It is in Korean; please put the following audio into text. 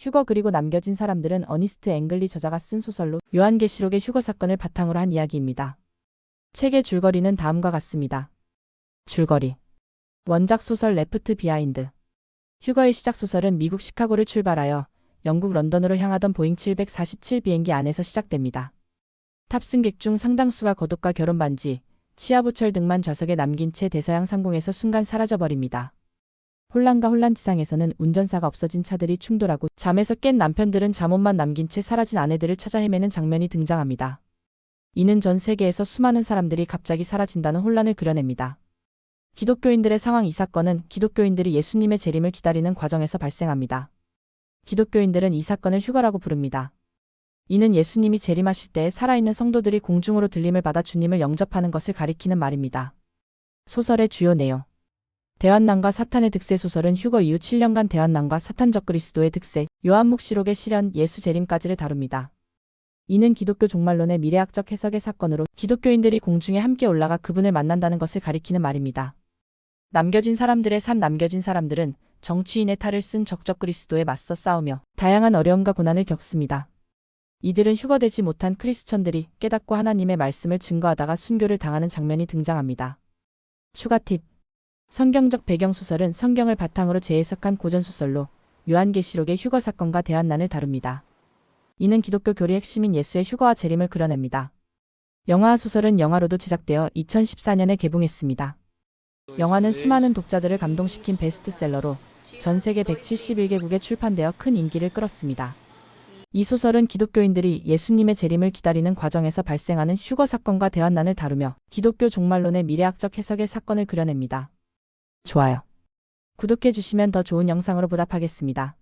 휴거 그리고 남겨진 사람들은 어니스트 앵글리 저자가 쓴 소설로 요한계시록의 휴거 사건을 바탕으로 한 이야기입니다. 책의 줄거리는 다음과 같습니다. 줄거리 원작 소설 레프트 비하인드 휴거의 시작 소설은 미국 시카고를 출발하여 영국 런던으로 향하던 보잉 747 비행기 안에서 시작됩니다. 탑승객 중 상당수가 거독과 결혼 반지, 치아 부철 등만 좌석에 남긴 채 대서양 상공에서 순간 사라져버립니다. 혼란과 혼란지상에서는 운전사가 없어진 차들이 충돌하고 잠에서 깬 남편들은 잠옷만 남긴 채 사라진 아내들을 찾아 헤매는 장면이 등장합니다. 이는 전 세계에서 수많은 사람들이 갑자기 사라진다는 혼란을 그려냅니다. 기독교인들의 상황 이 사건은 기독교인들이 예수님의 재림을 기다리는 과정에서 발생합니다. 기독교인들은 이 사건을 휴거라고 부릅니다. 이는 예수님이 재림하실 때에 살아있는 성도들이 공중으로 들림을 받아 주님을 영접하는 것을 가리키는 말입니다. 소설의 주요 내용 대환난과 사탄의 득세 소설은 휴거 이후 7년간 대환난과 사탄적 그리스도의 득세, 요한묵시록의 실현, 예수 재림까지를 다룹니다. 이는 기독교 종말론의 미래학적 해석의 사건으로 기독교인들이 공중에 함께 올라가 그분을 만난다는 것을 가리키는 말입니다. 남겨진 사람들의 삶 남겨진 사람들은 정치인의 탈을 쓴 적적 그리스도에 맞서 싸우며 다양한 어려움과 고난을 겪습니다. 이들은 휴거되지 못한 크리스천들이 깨닫고 하나님의 말씀을 증거하다가 순교를 당하는 장면이 등장합니다. 추가 팁 성경적 배경 소설은 성경을 바탕으로 재해석한 고전 소설로 요한계시록의 휴거 사건과 대환난을 다룹니다. 이는 기독교 교리 핵심인 예수의 휴거와 재림을 그려냅니다. 영화 소설은 영화로도 제작되어 2014년에 개봉했습니다. 영화는 수많은 독자들을 감동시킨 베스트셀러로 전 세계 171개국에 출판되어 큰 인기를 끌었습니다. 이 소설은 기독교인들이 예수님의 재림을 기다리는 과정에서 발생하는 휴거 사건과 대환난을 다루며 기독교 종말론의 미래학적 해석의 사건을 그려냅니다. 좋아요. 구독해 주시면 더 좋은 영상으로 보답하겠습니다.